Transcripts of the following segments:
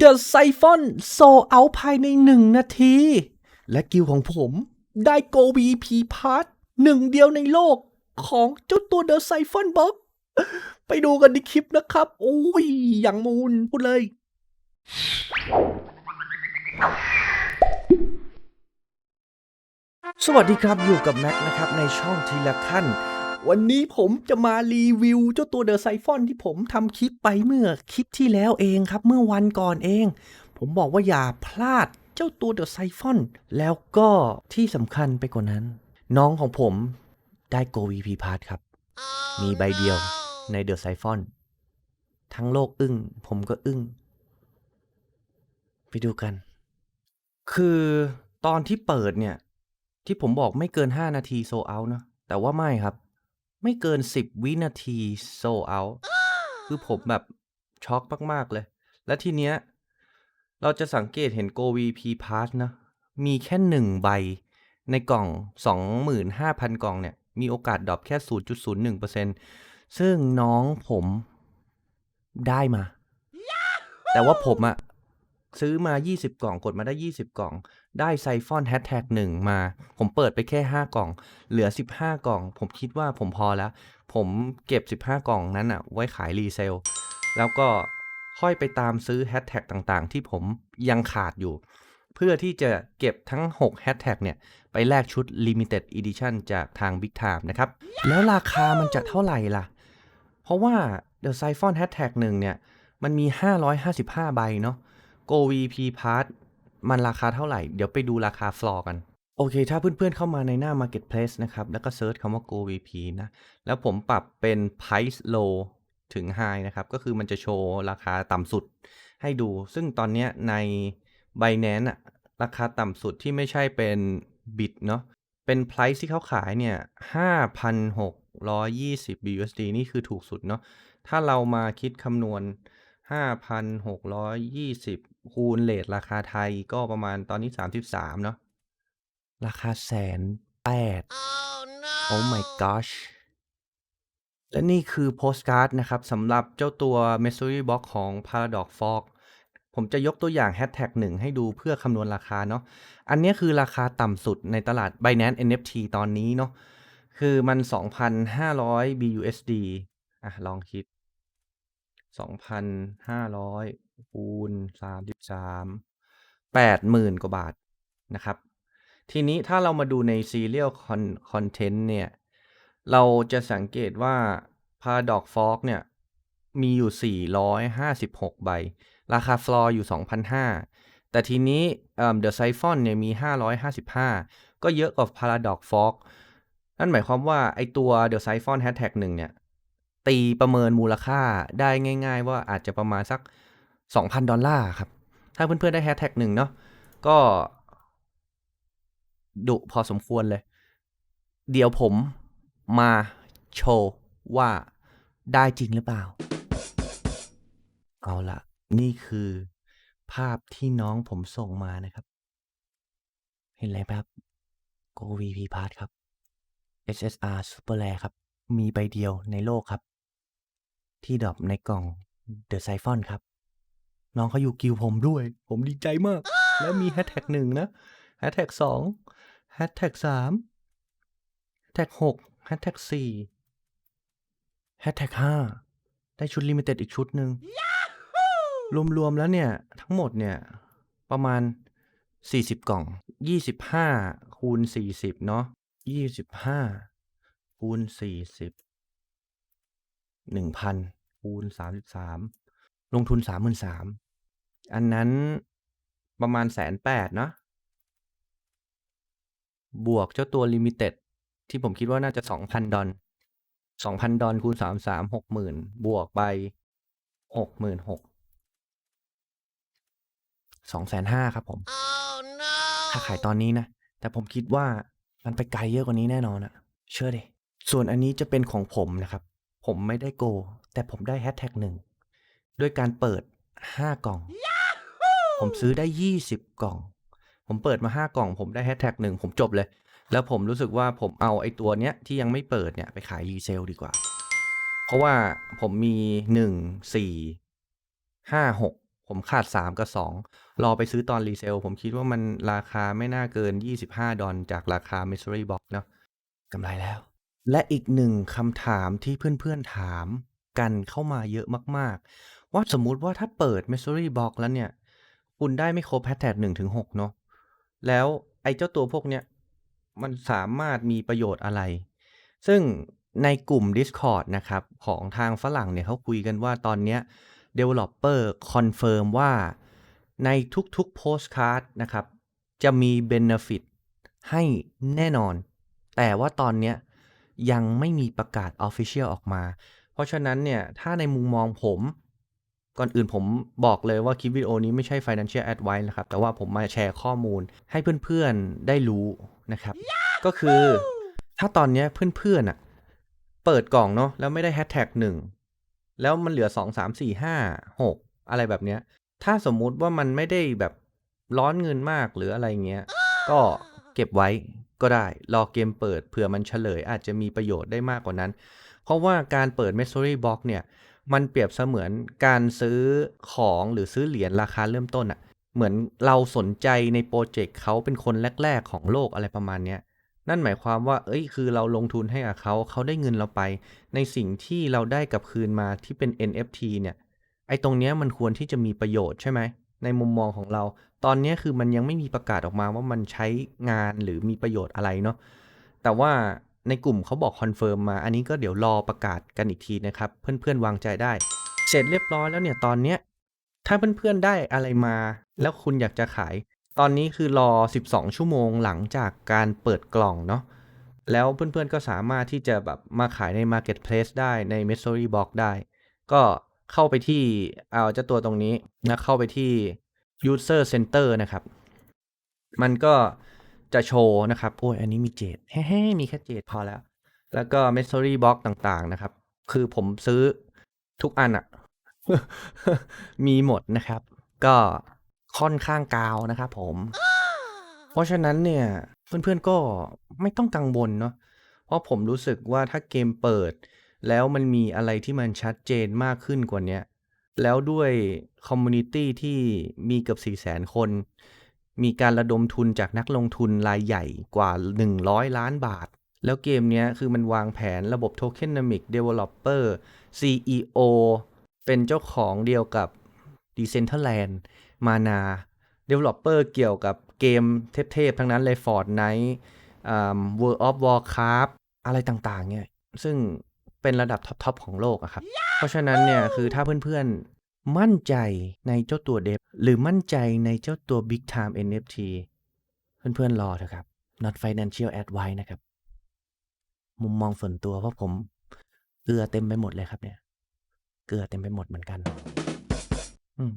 The Siphon โซเอาภายในหนึ่งนาที และกิลของผมได้ Go VP Part หนึ่งเดียวในโลกของเจ้าตัว The Siphon Box ไปดูกันในคลิปนะครับ โอ้ย อย่างมูลพูดเลย สวัสดีครับอยู่กับแม็กนะครับ ในช่องทีละขั้น วันนี้ผมจะมารีวิวเจ้าตัวเดอะไซฟอนที่ผมทำคลิปไปเมื่อคลิปที่แล้วเองครับ เมื่อวันก่อนเอง ผมบอกว่าอย่าพลาดเจ้าตัวเดอะไซฟอนแล้วก็ที่สำคัญไปกว่านั้น น้องของผมได้โก VP พาร์ทครับ มีใบเดียวในเดอะไซฟอนทั้งโลกอึ้ง ผมก็อึ้ง ไปดูกัน คือตอนที่เปิดเนี่ย ที่ผมบอกไม่เกิน 5 นาทีโซเอาเนาะแต่ว่าไม่ครับ ไม่เกิน10วินาทีโซเอาคือผมแบบช็อกมาก ๆ เลย และทีเนี้ย เราจะสังเกตเห็น Go VP Pass นะ มีแค่หนึ่งใบในกล่อง 25,000 กล่องเนี่ย มีโอกาสดรอปแค่ 0.01%ซึ่งน้องผมได้มา แต่ว่าผมอะซื้อมา 20 กล่องกดมาได้ 20 กล่อง ได้ไซฟอนแฮชแท็กหนึ่งมา ผมเปิดไปแค่ 5 กล่อง เหลือ 15 กล่อง ผมคิดว่าผมพอแล้ว ผมเก็บ 15 กล่องนั้นอะไว้ขายรีเซล แล้วก็ค่อยไปตามซื้อแฮชแท็กต่างๆ ที่ผมยังขาดอยู่ เพื่อที่จะเก็บทั้ง6แฮชแท็กเนี่ย ไปแลกชุด Limited Edition จากทาง Big Time นะครับ แล้วราคามันจะเท่าไหร่ล่ะ เพราะว่า The Siphon Hashtag หนึ่งเนี่ย มันมี 555 ใบเนาะ Go VP Part มันราคาเท่าไหร่ เดี๋ยวไปดูราคาฟลอร์กัน โอเค ถ้าเพื่อนๆเข้ามาในหน้า Marketplace นะครับ แล้วก็เซิร์ชคำว่า Go VP นะ แล้วผมปรับเป็น Price Low ถึง High นะครับ ก็คือมันจะโชว์ราคาต่ำสุดให้ดู ซึ่งตอนนี้ใน Binance อะราคาต่ำสุดที่ไม่ใช่เป็น Bit เนาะ เป็น Price ที่เขาขายเนี่ย 5,620 BUSD นี่คือถูกสุดเนาะ ถ้าเรามาคิดคำนวณ 5,620 คูณเรทราคาไทยก็ประมาณตอนนี้33เนาะราคาแสนแปดโอ้ my gosh และนี่คือโพสการ์ดนะครับสำหรับเจ้าตัว Mystery Box ของ Paradox Fog ผมจะยกตัวอย่างแฮชแท็กหนึ่งให้ดูเพื่อคำนวณราคาเนาะ อันเนี้ยคือราคาต่ำสุดในตลาด Binance NFT ตอนนี้เนาะ คือมัน 2,500 BUSD อะ ลองคิด 2,500 คูณ33 80,000กว่าบาทนะครับ ทีนี้ถ้าเรามาดูใน Serial Content เนี่ย เราจะสังเกตว่า Paradox Fog เนี่ย มีอยู่ 456 ใบ ราคาฟลอร์อยู่ 2,500 แต่ทีนี้เอ่อ The Siphon เนี่ยมี 555 ก็เยอะกว่า Paradox Fog นั่นหมายความว่า ไอตัว The Siphon Hashtag หนึ่งเนี่ย ตีประเมินมูลค่าได้ง่าย ๆ ว่าอาจจะประมาณสัก 2,000 ดอลลาร์ครับ ถ้าเพื่อนๆได้แฮชแท็กหนึ่งเนาะก็ดุพอสมควรเลย เดี๋ยวผมมาโชว์ว่าได้จริงหรือเปล่า เอาละนี่คือภาพที่น้องผมส่งมานะครับ เห็นอะไรไหมครับ Go VP Part ครับ SSR Super Rare ครับ มีใบเดียวในโลกครับ ที่ดรอปในกล่อง The Siphon ครับ น้องเขาอยู่กิวผมด้วย ผมดีใจมาก แล้วมีแฮชแท็กหนึ่งนะแฮชแท็กสองแฮชแท็กสามแท็กหกแฮชแท็กสี่แฮชแท็กห้าได้ชุดลิมิเต็ดอีกชุดหนึ่งรวมๆแล้วเนี่ย ทั้งหมดเนี่ย ประมาณ 40 กล่อง 25 คูณ 40 เนาะ25 คูณ 40 1,000 คูณ 33 ลงทุน33,000อันนั้นประมาณแสนแปดเนาะบวกเจ้าตัวลิมิเต็ดที่ผมคิดว่าน่าจะ2,000ดอล2,000ดอลคูณ33 60,000บวกไป66,000สองแสนห้าครับผมถ้าขายตอนนี้นะ แต่ผมคิดว่ามันไปไกลเยอะกว่านี้แน่นอนอะเชื่อดิส่วนอันนี้จะเป็นของผมนะครับ ผมไม่ได้โก แต่ผมได้แฮชแท็กหนึ่ง ด้วยการเปิด 5 กล่อง ผมซื้อได้ 20 กล่อง ผมเปิดมา 5 กล่อง ผมได้แฮชแท็กหนึ่งผมจบเลย แล้วผมรู้สึกว่าผมเอาไอ้ตัวเนี้ยที่ยังไม่เปิดเนี่ยไปขายรีเซลดีกว่า เพราะว่าผมมี 1 4 5 6 ผมขาด 3 กับ 2 รอไปซื้อตอนรีเซล ผมคิดว่ามันราคาไม่น่าเกิน 25 ดอลจากราคา Mystery Box เนาะกำไรแล้ว และอีกหนึ่งคำถามที่เพื่อนๆถามกันเข้ามาเยอะมากๆ ว่าสมมุติว่าถ้าเปิด Mystery Box แล้วเนี่ย คุณได้ไม่ครบ Hashtag 1-6เนาะแล้วไอ้เจ้าตัวพวกเนี้ยมันสามารถมีประโยชน์อะไร ซึ่งในกลุ่ม Discord นะครับ ของทางฝรั่งเนี่ยเขาคุยกันว่าตอนเนี้ย Developer Confirm ว่าในทุกๆ Postcard นะครับ จะมี Benefit ให้แน่นอน แต่ว่าตอนเนี้ยยังไม่มีประกาศ Official ออกมา เพราะฉะนั้นเนี่ย ถ้าในมุมมองผม ก่อนอื่นผมบอกเลยว่าคลิปวิดีโอนี้ไม่ใช่ Financial Advice นะครับ แต่ว่าผมมาแชร์ข้อมูลให้เพื่อนๆได้รู้นะครับ ก็คือถ้าตอนเนี้ยเพื่อนๆอะเปิดกล่องเนาะแล้วไม่ได้ Hashtag 1แล้วมันเหลือ2 3 4 5 6อะไรแบบเนี้ย ถ้าสมมุติว่ามันไม่ได้แบบร้อนเงินมากหรืออะไรเงี้ย ก็เก็บไว้ก็ได้ รอเกมเปิดเผื่อมันเฉลยอาจจะมีประโยชน์ได้มากกว่านั้น เพราะว่าการเปิด Mystery Box เนี่ย มันเปรียบเสมือนการซื้อของหรือซื้อเหรียญราคาเริ่มต้นอะเหมือนเราสนใจในโปรเจกต์เขาเป็นคนแรก ๆ ของโลกอะไรประมาณเนี้ยนั่นหมายความว่า เอ้ย คือเราลงทุนให้กับเขา เขาได้เงินเราไป ในสิ่งที่เราได้กลับคืนมาที่เป็น NFT เนี่ย ไอ้ตรงเนี้ยมันควรที่จะมีประโยชน์ใช่ไหม ในมุมมองของเรา ตอนเนี้ยคือมันยังไม่มีประกาศออกมาว่ามันใช้งานหรือมีประโยชน์อะไรเนาะ แต่ว่า ในกลุ่มเขาบอกคอนเฟิร์มมา อันนี้ก็เดี๋ยวรอประกาศกันอีกทีนะครับ เพื่อนๆวางใจได้ เสร็จเรียบร้อยแล้วเนี่ยตอนเนี้ยถ้าเพื่อนๆได้อะไรมา แล้วคุณอยากจะขาย ตอนนี้คือรอ 12 ชั่วโมงหลังจากการเปิดกล่องเนาะแล้วเพื่อนๆก็สามารถที่จะแบบมาขายใน Marketplace ได้ใน Mystery Box ได้ ก็เข้าไปที่เอาเจ้าตัวตรงนี้นะเข้าไปที่ User Center นะครับ มันก็ จะโชว์นะครับ โอ้ยอันนี้มีเจดแฮ่มีแค่เจดพอแล้ว แล้วก็ Mystery Box ต่างๆนะครับ คือผมซื้อทุกอันอะมีหมดนะครับ ก็ค่อนข้างกาวนะครับผม เพราะฉะนั้นเนี่ย เพื่อนๆก็ไม่ต้องกังวลเนาะเพราะผมรู้สึกว่าถ้าเกมเปิด แล้วมันมีอะไรที่มันชัดเจนมากขึ้นกว่านี้แล้วด้วยคอมมูนิตี้ที่มีเกือบ4 0 0 0 0 0 คน มีการระดมทุนจากนักลงทุนรายใหญ่กว่า 100 ล้านบาท แล้วเกมนี้คือมันวางแผนระบบ Tokenomic Developer CEO เป็นเจ้าของเดียวกับ Decentraland มานา Developer เกี่ยวกับเกมเทพๆ ทั้งนั้นเลย Fortnite อ่า World of Warcraft อะไรต่างๆเนี่ยซึ่งเป็นระดับท็อป ๆ ของโลกอะครับ เพราะฉะนั้นเนี่ยคือถ้าเพื่อนๆ มั่นใจในเจ้าตัวเดฟหรือมั่นใจในเจ้าตัว Big Time NFT เพื่อนๆรอเถอะครับ not financial advice นะครับ มุมมองส่วนตัวเพราะผมเกลือเต็มไปหมดเลยครับเนี่ย เกลือเต็มไปหมดเหมือนกัน อืม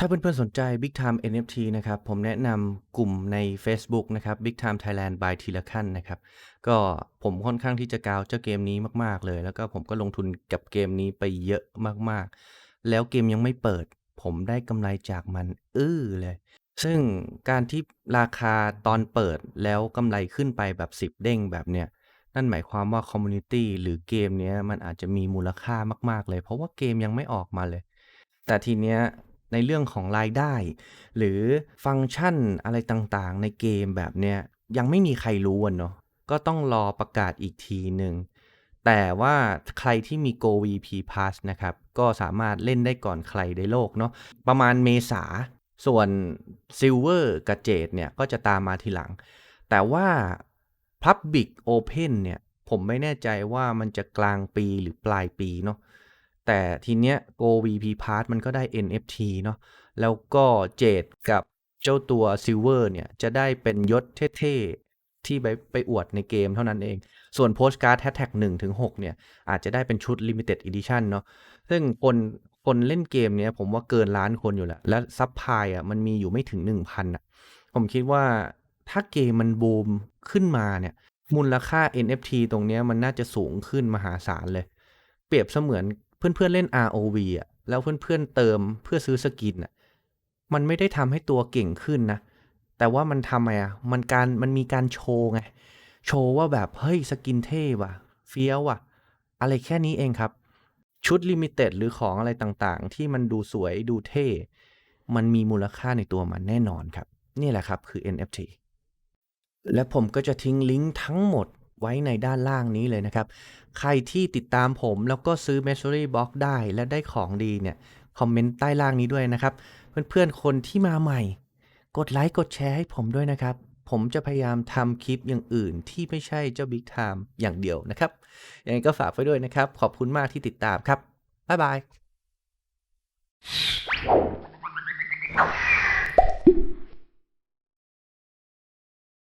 ถ้าเพื่อนๆสนใจ Big Time NFT นะครับ ผมแนะนำกลุ่มใน Facebook นะครับ Big Time Thailand by ทีละขั้นนะครับ ก็ผมค่อนข้างที่จะกาวเจ้าเกมนี้มาก ๆ เลย แล้วก็ผมก็ลงทุนกับเกมนี้ไปเยอะมาก ๆ แล้วเกมยังไม่เปิด ผมได้กำไรจากมันอื้อเลย ซึ่งการที่ราคาตอนเปิดแล้วกำไรขึ้นไปแบบ 10 เด้งแบบเนี้ยนั่นหมายความว่าคอมมูนิตี้หรือเกมเนี้ยมันอาจจะมีมูลค่ามาก ๆ เลย เพราะว่าเกมยังไม่ออกมาเลย แต่ทีเนี้ยในเรื่องของรายได้ หรือฟังก์ชันอะไรต่างๆ ในเกมแบบเนี้ยยังไม่มีใครรู้อะเนาะก็ต้องรอประกาศอีกทีหนึ่ง แต่ว่าใครที่มี Go VP Pass นะครับ ก็สามารถเล่นได้ก่อนใครในโลกเนาะประมาณเมษา ส่วน Silver กับเจดเนี่ยก็จะตามมาทีหลัง แต่ว่า Public Open เนี่ยผมไม่แน่ใจว่ามันจะกลางปีหรือปลายปีเนาะแต่ทีเนี้ย Go VP Pass มันก็ได้ NFT เนาะแล้วก็เจดกับเจ้าตัว Silver เนี่ยจะได้เป็นยศเท่ๆที่ไปไปอวดในเกมเท่านั้นเอง ส่วน Postcard Hashtag 1ถึง6เนี่ย อาจจะได้เป็นชุด Limited Edition เนาะซึ่งคนคนเล่นเกมเนี้ยผมว่าเกินล้านคนอยู่แล้วและซับพลายอะมันมีอยู่ไม่ถึง1,000อะผมคิดว่าถ้าเกมมันบูมขึ้นมาเนี่ย มูลค่า NFT ตรงเนี้ยมันน่าจะสูงขึ้นมหาศาลเลย เปรียบเสมือนเพื่อนๆเล่น ROV อะแล้วเพื่อนๆเติมเพื่อซื้อสกินอะมันไม่ได้ทำให้ตัวเก่งขึ้นนะ แต่ว่ามันทำไงอะมันการมันมีการโชว์ไง โชว์ว่าแบบ เฮ้ย สกินเท่ว่ะ เฟี้ยวว่ะ อะไรแค่นี้เองครับ ชุดลิมิเต็ดหรือของอะไรต่างๆ ที่มันดูสวยดูเท่ มันมีมูลค่าในตัวมันแน่นอนครับ นี่แหละครับคือ NFT และผมก็จะทิ้งลิงก์ทั้งหมดไว้ในด้านล่างนี้เลยนะครับ ใครที่ติดตามผมแล้วก็ซื้อ m e s s o r y Box ได้และได้ของดีเนี่ย คอมเมนต์ใต้ล่างนี้ด้วยนะครับ เพื่อนๆ คนที่มาใหม่ กดไลค์กดแชร์ให้ผมด้วยนะครับ ผมจะพยายามทำคลิปอย่างอื่นที่ไม่ใช่เจ้า Big Time อย่างเดียวนะครับ ยังไงก็ฝากไว้ด้วยนะครับ ขอบคุณมากที่ติดตามครับ บ๊ายบาย